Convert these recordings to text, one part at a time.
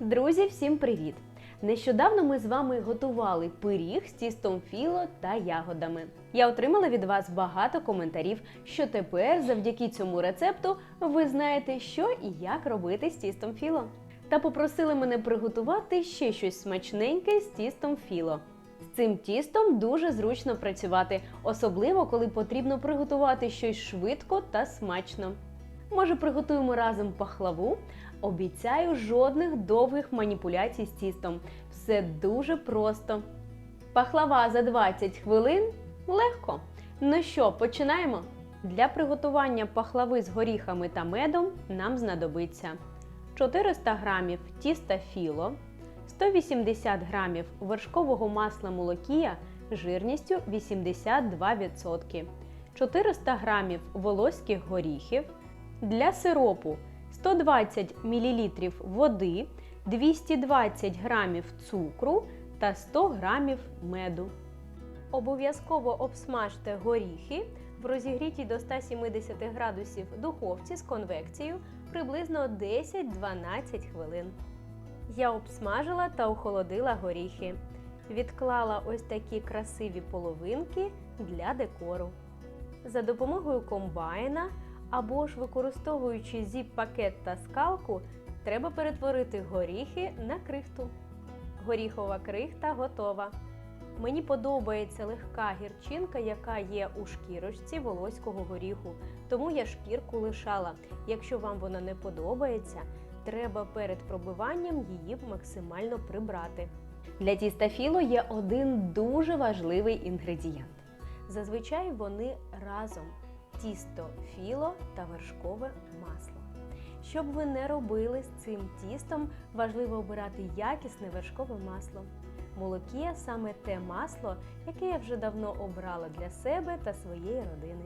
Друзі, всім привіт! Нещодавно ми з вами готували пиріг з тістом філо та ягодами. Я отримала від вас багато коментарів, що тепер, завдяки цьому рецепту, ви знаєте, що і як робити з тістом філо. Та попросили мене приготувати ще щось смачненьке з тістом філо. З цим тістом дуже зручно працювати, особливо коли потрібно приготувати щось швидко та смачно. Може, приготуємо разом пахлаву? Обіцяю жодних довгих маніпуляцій з тістом. Все дуже просто. Пахлава за 20 хвилин легко. Ну що, починаємо? Для приготування пахлави з горіхами та медом нам знадобиться 400 грамів тіста філо, 180 грамів вершкового масла молокія жирністю 82%, 400 грамів волоських горіхів, для сиропу 120 мл води, 220 г цукру та 100 г меду. Обов'язково обсмажте горіхи в розігрітій до 170 градусів духовці з конвекцією приблизно 10-12 хвилин. Я обсмажила та охолодила горіхи. Відклала ось такі красиві половинки для декору. За допомогою комбайна або ж використовуючи зіп-пакет та скалку, треба перетворити горіхи на крихту. Горіхова крихта готова. Мені подобається легка гірчинка, яка є у шкірочці волоського горіху, тому я шкірку лишала. Якщо вам вона не подобається, треба перед пробиванням її максимально прибрати. Для тіста філо є один дуже важливий інгредієнт. Зазвичай вони разом тісто філо та вершкове масло. Щоб ви не робили з цим тістом, важливо обирати якісне вершкове масло. Молокія саме те масло, яке я вже давно обрала для себе та своєї родини.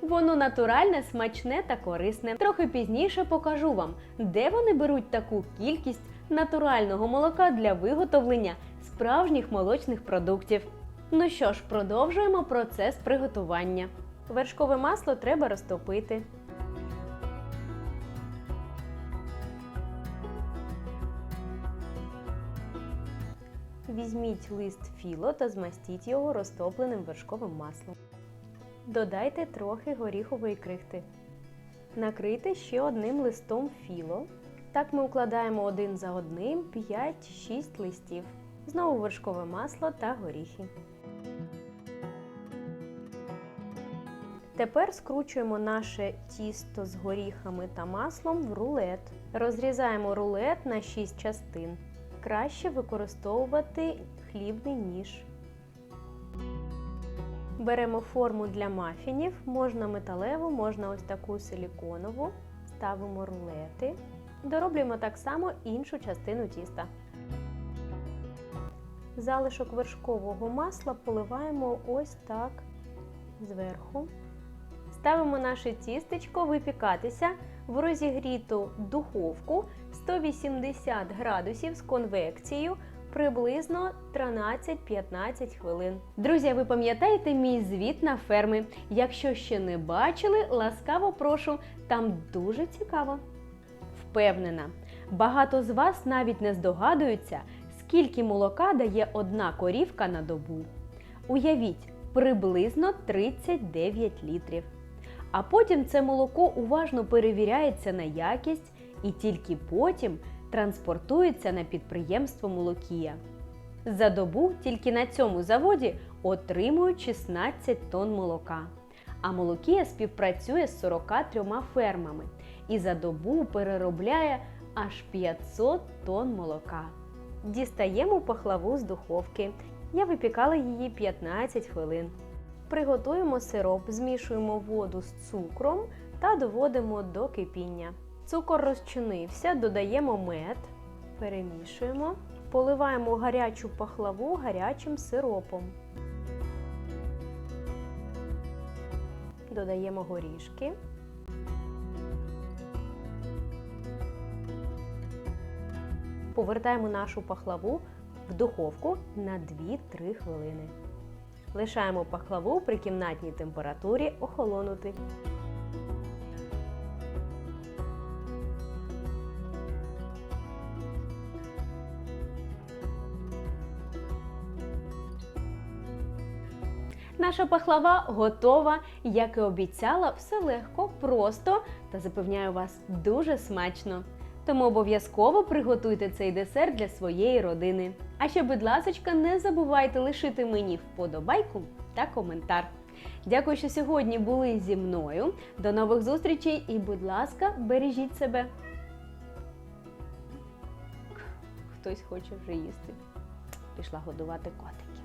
Воно натуральне, смачне та корисне. Трохи пізніше покажу вам, де вони беруть таку кількість натурального молока для виготовлення справжніх молочних продуктів. Ну що ж, продовжуємо процес приготування. Вершкове масло треба розтопити. Візьміть лист філо та змастіть його розтопленим вершковим маслом. Додайте трохи горіхової крихти. Накрийте ще одним листом філо. Так ми укладаємо один за одним 5-6 листів. Знову вершкове масло та горіхи. Тепер скручуємо наше тісто з горіхами та маслом в рулет. Розрізаємо рулет на 6 частин. Краще використовувати хлібний ніж. Беремо форму для мафінів, можна металеву, можна ось таку силіконову. Ставимо рулети. Дороблюємо так само іншу частину тіста. Залишок вершкового масла поливаємо ось так зверху. Ставимо наше тістечко випікатися в розігріту духовку 180 градусів з конвекцією приблизно 13-15 хвилин. Друзі, ви пам'ятаєте мій звіт на ферми? Якщо ще не бачили, ласкаво прошу, там дуже цікаво. Впевнена, багато з вас навіть не здогадуються, скільки молока дає одна корівка на добу. Уявіть, приблизно 39 літрів. А потім це молоко уважно перевіряється на якість і тільки потім транспортується на підприємство Молокія. За добу тільки на цьому заводі отримують 16 тонн молока. А Молокія співпрацює з 43 фермами і за добу переробляє аж 500 тонн молока. Дістаємо пахлаву з духовки. Я випікала її 15 хвилин. Приготуємо сироп, змішуємо воду з цукром та доводимо до кипіння. Цукор розчинився, додаємо мед, перемішуємо, поливаємо гарячу пахлаву гарячим сиропом. Додаємо горішки. Повертаємо нашу пахлаву в духовку на 2-3 хвилини. Лишаємо пахлаву при кімнатній температурі охолонути. Наша пахлава готова, як і обіцяла, все легко, просто та запевняю вас дуже смачно. Тому обов'язково приготуйте цей десерт для своєї родини. А ще, будь ласочка, не забувайте лишити мені вподобайку та коментар. Дякую, що сьогодні були зі мною. До нових зустрічей і, будь ласка, бережіть себе. Хтось хоче вже їсти. Пішла годувати котик.